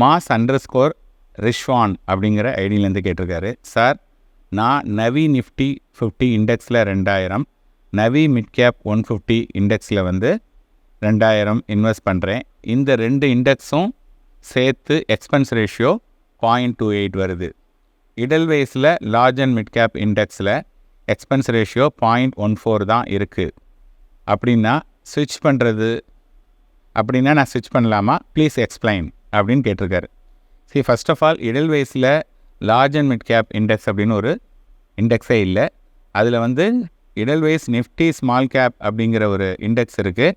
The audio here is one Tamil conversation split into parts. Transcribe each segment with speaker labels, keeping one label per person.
Speaker 1: மாஸ் அண்டர் ஸ்கோர் ரிஷ்வான் அப்படிங்கிற ஐடியிலேருந்து கேட்டிருக்காரு. சார் நான் நவி நிஃப்டி ஃபிஃப்டி இண்டெக்ஸில் ரெண்டாயிரம் Navi mid cap one fifty இண்டெக்ஸில் வந்து ரெண்டாயிரம் இன்வெஸ்ட் பண்ணுறேன் இந்த ரெண்டு இண்டெக்ஸும் சேர்த்து expense ratio point two eight வருது. இடல்வேஸில் large and mid cap இண்டெக்ஸில் expense ratio point one four தான் இருக்குது அப்படின்னா ஸ்விட்ச் பண்ணுறது அப்படின்னா நான் ஸ்விட்ச் பண்ணலாமா? ப்ளீஸ் எக்ஸ்பிளைன் அப்படின்னு கேட்டிருக்காரு. சரி first of all இடல்வேஸில் large and mid cap index அப்படின்னு ஒரு இண்டெக்ஸே இல்லை. அதில் வந்து இடல்வேஸ் நிஃப்டி ஸ்மால் கேப் அப்படிங்கிற ஒரு இண்டெக்ஸ் இருக்குது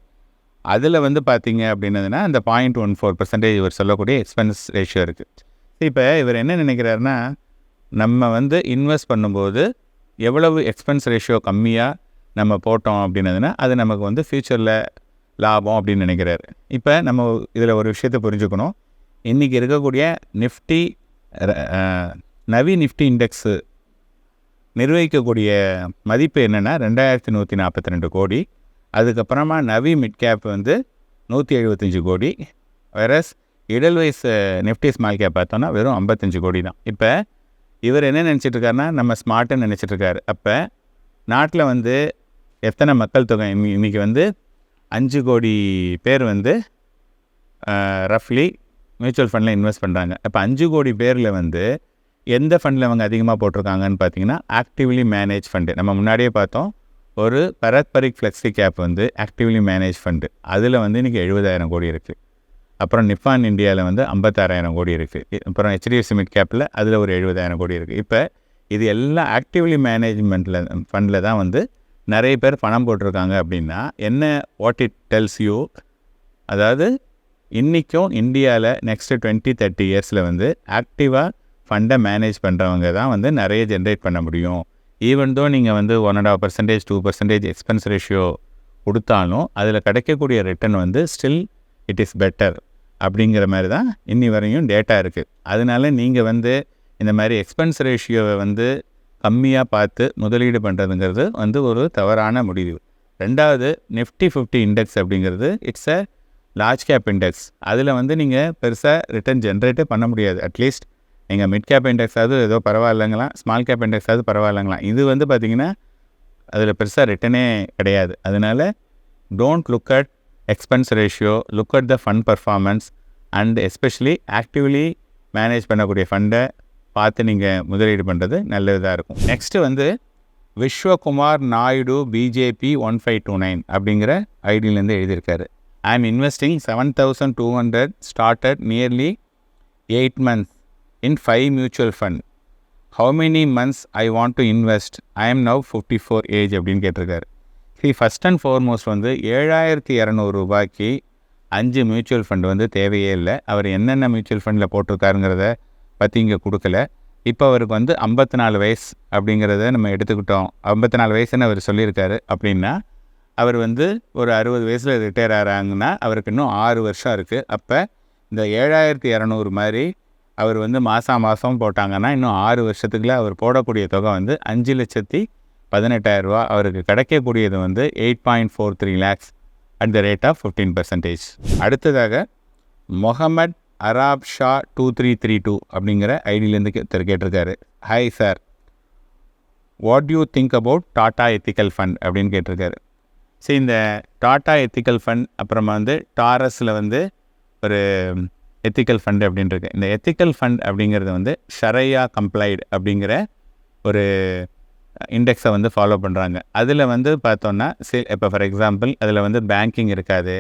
Speaker 1: அதில் வந்து பார்த்தீங்க அப்படின்னதுன்னா அந்த பாயிண்ட் ஒன் ஃபோர் பர்சன்டேஜ் இவர் சொல்லக்கூடிய எக்ஸ்பென்ஸ் ரேஷியோ இருக்குது இப்போ இவர் என்ன நினைக்கிறாருன்னா நம்ம வந்து இன்வெஸ்ட் பண்ணும்போது எவ்வளவு எக்ஸ்பென்ஸ் ரேஷியோ கம்மியாக நம்ம போட்டோம் அப்படின்னதுன்னா அது நமக்கு வந்து ஃப்யூச்சரில் லாபம் அப்படின்னு நினைக்கிறாரு. இப்போ நம்ம இதில் ஒரு விஷயத்தை புரிஞ்சுக்கணும். இன்றைக்கி இருக்கக்கூடிய நிஃப்டி நவி நிஃப்டி இண்டெக்ஸு நிர்வகிக்கக்கூடிய மதிப்பு என்னென்னா ரெண்டாயிரத்தி நூற்றி நாற்பத்தி ரெண்டு கோடி. அதுக்கப்புறமா நவி மிட் கேப் வந்து நூற்றி எழுபத்தஞ்சி கோடி. Whereas Edelweiss Nifty small cap பார்த்தோன்னா வெறும் ஐம்பத்தஞ்சு கோடி தான். இப்போ இவர் என்ன நினச்சிட்ருக்காருனா நம்ம ஸ்மார்ட்டுன்னு நினச்சிட்ருக்காரு. அப்போ நாட்டில் வந்து எத்தனை மக்கள் தொகை? இன்னைக்கு வந்து அஞ்சு கோடி பேர் வந்து ரஃப்லி மியூச்சுவல் ஃபண்டில் இன்வெஸ்ட் பண்ணுறாங்க இப்போ அஞ்சு கோடி பேரில் வந்து எந்த ஃபண்டில் அவங்க அதிகமாக போட்டிருக்காங்கன்னு பார்த்தீங்கன்னா ஆக்டிவ்லி மேனேஜ் ஃபண்டு நம்ம முன்னாடியே பார்த்தோம் ஒரு பரத் பரிக் ஃப்ளெக்ஸி கேப் வந்து ஆக்டிவ்லி மேனேஜ் ஃபண்டு அதில் வந்து இன்றைக்கி எழுபதாயிரம் கோடி இருக்குது அப்புறம் நிப்பான் இந்தியாவில் வந்து ஐம்பத்தாறாயிரம் கோடி இருக்குது அப்புறம் ஹெச்டிஎஃப்சி மிட் கேப்பில் அதில் ஒரு எழுபதாயிரம் கோடி இருக்குது இப்போ இது எல்லாம் ஆக்டிவ்லி மேனேஜ்மெண்ட்டில் ஃபண்டில் தான் வந்து நிறைய பேர் பணம் போட்டிருக்காங்க அப்படின்னா என்ன வாட் இட் டெல்ஸ் யூ அதாவது இன்றைக்கும் இந்தியாவில் நெக்ஸ்ட்டு டுவெண்ட்டி தேர்ட்டி இயர்ஸில் வந்து ஆக்டிவாக ஃபண்டை மேனேஜ் பண்ணுறவங்க தான் வந்து நிறைய ஜென்ரேட் பண்ண முடியும். ஈவன் தோ நீங்கள் வந்து one and half percentage two percentage expense ratio கொடுத்தாலும் அதில் கிடைக்கக்கூடிய ரிட்டர்ன் வந்து ஸ்டில் இட் இஸ் பெட்டர் அப்படிங்கிற மாதிரி தான் இன்னி வரையும் டேட்டா இருக்குது அதனால நீங்கள் வந்து இந்த மாதிரி எக்ஸ்பென்ஸ் ரேஷியோவை வந்து கம்மியாக பார்த்து முதலீடு பண்ணுறதுங்கிறது வந்து ஒரு தவறான முடிவு. ரெண்டாவது நிஃப்டி ஃபிஃப்டி இண்டெக்ஸ் அப்படிங்கிறது it's a large cap index அதில் வந்து நீங்கள் பெருசாக ரிட்டர்ன் ஜென்ரேட்டே பண்ண முடியாது. அட்லீஸ்ட் நீங்கள் மிட் கேப் இண்டெக்ஸாவது ஏதோ பரவாயில்லைங்களாம் ஸ்மால் கேப் இண்டெக்ஸாவது பரவாயில்லைங்களாம். இது வந்து பார்த்திங்கன்னா அதில் பெருசாக ரிட்டனே கிடையாது. அதனால don't look at expense ratio look at the fund performance and especially actively manage பண்ணக்கூடிய ஃபண்டை பார்த்து நீங்கள் முதலீடு பண்ணுறது நல்லதாக இருக்கும். நெக்ஸ்ட்டு வந்து Vishwakumar Naidu BJP one five two nine அப்படிங்கிற ஐடியிலேருந்து எழுதியிருக்காரு. I am investing seven thousand two hundred started nearly eight months in five mutual fund how many months I want to invest I am now fifty four age அப்படின்னு கேட்டிருக்காரு. சரி ஃபஸ்ட் அண்ட் ஃபார்மோஸ்ட் வந்து ஏழாயிரத்தி இரநூறு ரூபாய்க்கு அஞ்சு மியூச்சுவல் ஃபண்ட் வந்து தேவையே இல்லை. அவர் என்னென்ன மியூச்சுவல் ஃபண்டில் போட்டிருக்காருங்கிறத பற்றி இங்கே கொடுக்கல. இப்போ அவருக்கு வந்து ஐம்பத்தி நாலு வயசு அப்படிங்கிறத நம்ம எடுத்துக்கிட்டோம். ஐம்பத்தி நாலு வயசுன்னு அவர் சொல்லியிருக்காரு அப்படின்னா அவர் வந்து ஒரு அறுபது வயசில் ரிட்டையர் ஆகிறாங்கன்னா அவருக்கு இன்னும் ஆறு வருஷம் இருக்குது அப்போ இந்த ஏழாயிரத்தி இரநூறு மாதிரி அவர் வந்து மாதம் மாதம் போட்டாங்கன்னா இன்னும் ஆறு வருஷத்துக்குள்ளே அவர் போடக்கூடிய தொகை வந்து அஞ்சு லட்சத்தி பதினெட்டாயிரரூபா அவருக்கு கிடைக்கக்கூடியது வந்து eight point four three lakhs at the rate of fifteen percentage. அடுத்ததாக Mohammed Arab Shah two three three two அப்படிங்கிற ஐடியிலேருந்து கேட்டிருக்காரு. Hi sir what you think about Tata ethical fund அப்படின்னு கேட்டிருக்காரு. சரி இந்த டாட்டா எத்திக்கல் ஃபண்ட் அப்புறமா வந்து டாரஸில் வந்து ஒரு எத்திக்கல் ஃபண்ட் அப்படின்றது இந்த எத்திக்கல் ஃபண்ட் அப்படிங்கிறது வந்து ஷரையா கம்ப்ளைடு அப்படிங்கிற ஒரு இண்டெக்ஸை வந்து ஃபாலோ பண்ணுறாங்க அதில் வந்து பார்த்தோன்னா சி இப்போ ஃபார் எக்ஸாம்பிள் அதில் வந்து பேங்கிங் இருக்காது.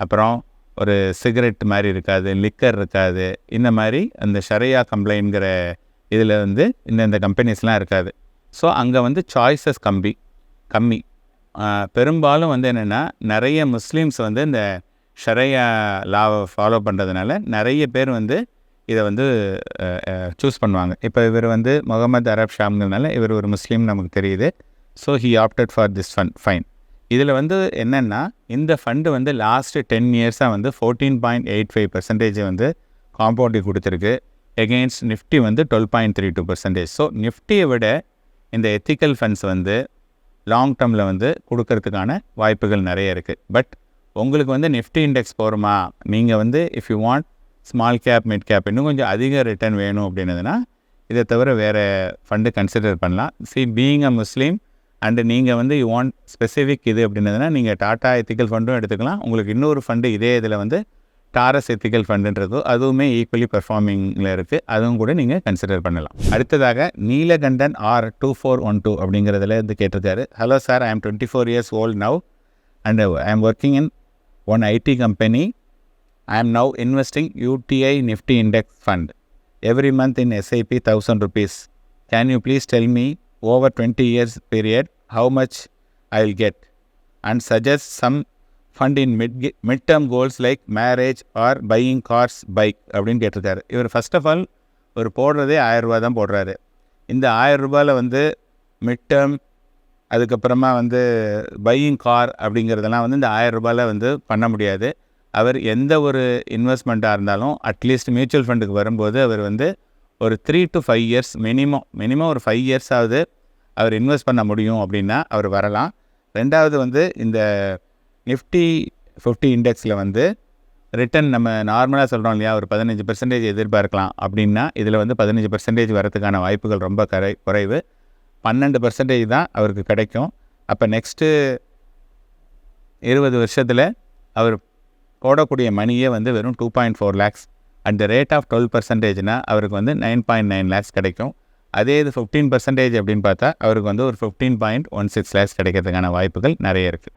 Speaker 1: அப்புறம் ஒரு சிகரெட் மாதிரி இருக்காது லிக்கர் இருக்காது. இந்த மாதிரி அந்த ஷரையா கம்ப்ளைங்கிற இதில் வந்து இந்த இந்த கம்பெனிஸ்லாம் இருக்காது. ஸோ அங்கே வந்து சாய்ஸஸ் கம்மி கம்மி. பெரும்பாலும் வந்து என்னென்னா நிறைய முஸ்லீம்ஸ் வந்து இந்த ஷரையா லாவை ஃபாலோ பண்ணுறதுனால நிறைய பேர் வந்து இதை வந்து சூஸ் பண்ணுவாங்க. இப்போ இவர் வந்து முகமது அரப் ஷாம்ங்கிறதுனால இவர் ஒரு முஸ்லீம் நமக்கு தெரியுது. So he opted for this fund fine இதில் வந்து என்னென்னா இந்த ஃபண்டு வந்து லாஸ்ட்டு டென் இயர்ஸாக வந்து fourteen point eight five percentage வந்து காம்பவுண்டிங் கொடுத்துருக்கு. எகெயின்ஸ்ட் நிஃப்டி வந்து twelve point three two percentage so நிஃப்டியை விட இந்த எத்திக்கல் ஃபண்ட்ஸ் வந்து லாங் டேர்மில் வந்து கொடுக்கறதுக்கான வாய்ப்புகள் நிறைய இருக்குது பட் உங்களுக்கு வந்து நிஃப்டி இண்டெக்ஸ் போகிறோமா நீங்கள் வந்து if you want small cap mid cap இன்னும் கொஞ்சம் அதிக ரிட்டர்ன் வேணும் அப்படின்னதுன்னா இதை தவிர வேறு ஃபண்டு கன்சிடர் பண்ணலாம். See being a Muslim and நீங்கள் வந்து யூ வாண்ட் ஸ்பெசிஃபிக் இது அப்படின்னதுன்னா நீங்கள் டாட்டா எத்திக்கல் ஃபண்டும் எடுத்துக்கலாம். உங்களுக்கு இன்னொரு ஃபண்டு இதே இதில் வந்து டாரஸ் எத்திக்கல் ஃபண்டுன்றது அதுவுமே ஈக்குவலி பெர்ஃபார்மிங்கில் இருக்குது அதுவும் கூட நீங்கள் கன்சிடர் பண்ணலாம். அடுத்ததாக Neelakandan R two four one two அப்படிங்கிறதுல இருந்து கேட்டிருக்காரு. Hello sir I am twenty four years old now and I am working in one IT company I am now investing UTI Nifty Index Fund. Every month in SIP 1000 rupees. Can you please tell me over 20 years period how much I will get? And suggest fund in mid mid term goals like marriage or buying cars bike அப்படின்னு கேட்டிருக்காரு. இவர் ஃபஸ்ட் ஆஃப் ஆல் ஒரு போடுறதே ஆயிரம் தான் போடுறாரு. இந்த ஆயிரம் வந்து மிட் டேர்ம் அதுக்கப்புறமா வந்து பையிங் கார் அப்படிங்கிறதெல்லாம் வந்து இந்த ஆயிரம் ரூபாயில் வந்து பண்ண முடியாது. அவர் எந்த ஒரு இன்வெஸ்ட்மெண்ட்டாக இருந்தாலும் அட்லீஸ்ட் மியூச்சுவல் ஃபண்டுக்கு வரும்போது அவர் வந்து ஒரு three to five years minimum minimum ஒரு ஃபைவ் இயர்ஸாவது அவர் இன்வெஸ்ட் பண்ண முடியும் அப்படின்னா அவர் வரலாம். ரெண்டாவது வந்து இந்த நிஃப்டி ஃபிஃப்டி இண்டெக்ஸில் வந்து ரிட்டர்ன் நம்ம நார்மலாக சொல்கிறோம் இல்லையா ஒரு பதினஞ்சு பர்சன்டேஜ் எதிர்பார்க்கலாம் அப்படின்னா இதில் வந்து பதினஞ்சு பர்சன்டேஜ் வரதுக்கான வாய்ப்புகள் ரொம்ப கரை குறைவு. பன்னெண்டு பர்சன்டேஜ் தான் அவருக்கு கிடைக்கும். அப்போ நெக்ஸ்ட்டு இருபது வருஷத்தில் அவர் போடக்கூடிய மணியே வந்து வெறும் two point four lakhs at the rate of twelve பர்சன்டேஜ்னால் அவருக்கு வந்து நைன் பாயிண்ட் நைன் லேக்ஸ் கிடைக்கும். அதே இது ஃபிஃப்டீன் பர்சன்டேஜ் அப்படின்னு பார்த்தா அவருக்கு வந்து ஒரு fifteen point one six lakhs கிடைக்கிறதுக்கான வாய்ப்புகள் நிறைய இருக்குது